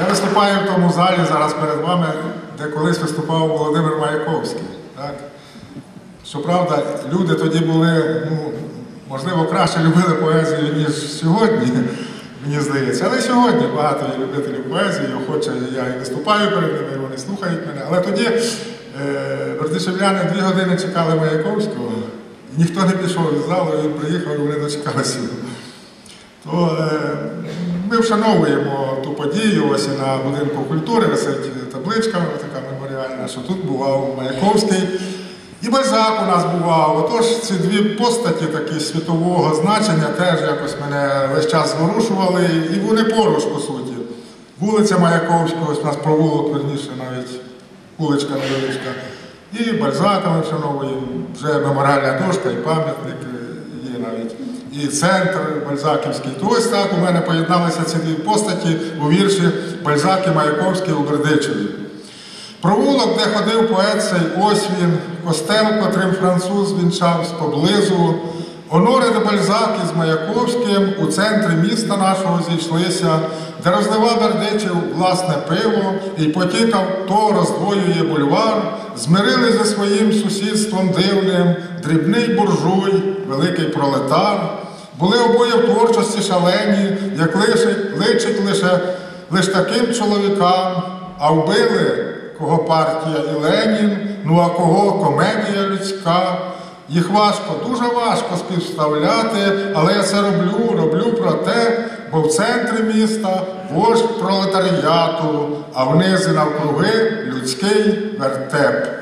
Я виступаю в тому залі зараз перед вами, де колись виступав Володимир Маяковський. Так? Щоправда, люди тоді були, ну, можливо, краще любили поезію, ніж сьогодні, мені здається. Але сьогодні багато є любителів поезії, охоче я і виступаю перед ними, і вони слухають мене. Але тоді е, бердичевляни дві години чекали Маяковського, і ніхто не пішов із залу, він приїхав, і вони дочекалися. То е, ми вшановуємо ту подію, ось на будинку культури висить табличка така меморіальна, що тут бував Маяковський. І Бальзак у нас бував. Отож, ці дві постаті такі світового значення теж якось мене весь час зворушували, і вони поруч, по суті. Вулиця Маяковського, ось у нас провулок, верніше, навіть вуличка невеличка. І Бальзака ми вшановуємо, вже меморіальна дошка, і пам'ятник є навіть. І центр Бальзаківський. То ось так у мене поєдналися ці дві постаті у вірші Бальзак і Маяковський у Бердичеві. Провулок, де ходив поет цей ось він, костел, котрим француз вінчався поблизу. Оноре де Бальзак із Маяковським у центрі міста нашого зійшлися, де розливав Бердичев власне пиво і потікав, то роздвоює бульвар, змирили зі своїм сусідством дивним, дрібний буржуй, великий пролетар. Були обоє в творчості шалені, як личить лише, лише таким чоловікам, а вбили кого партія і Ленін, ну а кого комедія людська. Їх важко, дуже важко співставляти, але я це роблю, роблю про те, бо в центрі міста вождь пролетаріату, а внизи навкруги людський вертеп.